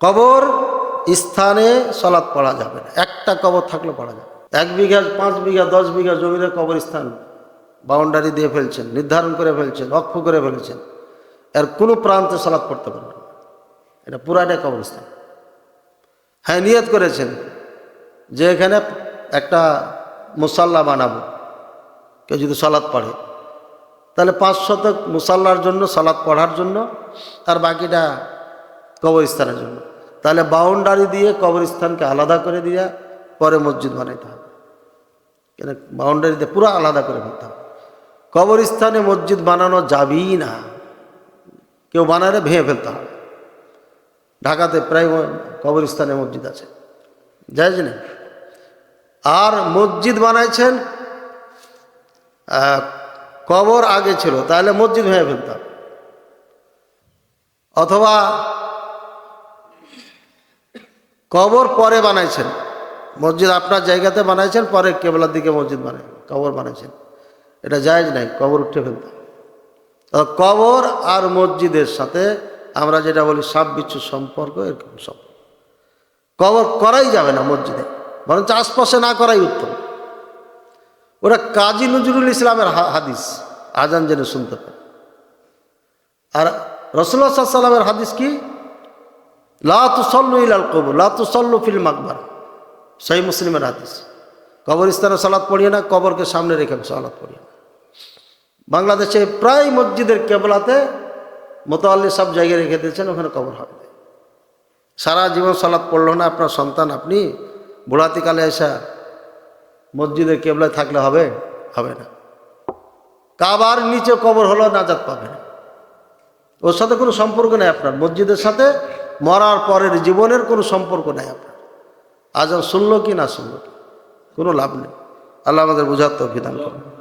কবর স্থানে সলাৎ পড়া যাবে না। একটা কবর থাকলে পড়া যাবে। এক বিঘা, পাঁচ বিঘা, দশ বিঘা জমিতে কবরস্থান বাউন্ডারি দিয়ে ফেলছেন, নির্ধারণ করে ফেলছেন, অক্ষ করে ফেলেছেন। এর কোনো প্রান্তে সলাৎ পড়তে পারবেন না। এটা পুরাটাই কবরস্থান হ্যাঁ নিয়ত করেছেন যে এখানে একটা মুসাল্লা বানাবো। কেউ যদি সলাৎ পড়ে, তাহলে পাঁচ শতক মুসাল্লার জন্য, সলাৎ পড়ার জন্য আর বাকিটা কবরস্থানের জন্য। তাহলে বাউন্ডারি দিয়ে কবরস্থানকে আলাদা করে দিয়ে পরে মসজিদ বানাইতে হবে। কেন? বাউন্ডারি দিয়ে পুরো আলাদা করে ফেলতে হবে। কবরস্থানে মসজিদ বানানো যাবেই না। কেউ বানালে ভেঙে ফেলতে হবে। ঢাকাতে প্রায় কবরস্থানে মসজিদ আছে। যাই না? আর মসজিদ বানাইছেন কবর আগে ছিল, তাহলে মসজিদ ভেঙে ফেলতে হবে। অথবা কবর পরে বানাইছেন। মসজিদ আপনার জায়গাতে বানাইছেন, পরে কেবলার দিকে মসজিদ বানাই, কবর বানাইছেন। এটা জায়েজ নাই, কবর উঠে ফেলতে। কবর আর মসজিদের সাথে আমরা যেটা বলি সাপ বিচ্ছু সম্পর্ক, এরকম সব। কবর করাই যাবে না মসজিদে, বরঞ্চ আশপাশে না করাই উত্তম। ওরা কাজী নজরুল ইসলামের হাদিস, আজান জেনে শুনতে পারে আর রসুল্লাহ সাল্লামের হাদিস কি? লা তুসল্লু ইলাল কবর, লা তুসল্লু ফিল মাকবার। সেই মুসলিমের হাদিস। কবরস্থানে সালাদ পড়িয়ে না, কবরকে সামনে রেখে সালাদ পড়িয়ে না। বাংলাদেশে প্রায় মসজিদের কেবলাতে মোতাল্লি সব জায়গায় রেখে দিয়েছেন, ওখানে কবর হবে। সারা জীবন সালাদ পড়ল না, আপনার সন্তান, আপনি বুড়াতিকালে এসা মসজিদের কেবলায় থাকলে হবে? হবে না। কাবার নিচে কবর হলো নাজাত পাবে না। ওর সাথে কোনো সম্পর্ক নেই আপনার। মসজিদের সাথে মরার পরের জীবনের কোনো সম্পর্ক নেই আপনার। আজ শুনলো কি না শুনলো? কোনো লাভ নেই। আল্লাহ আমাদের বোঝার তো বিধান করুন।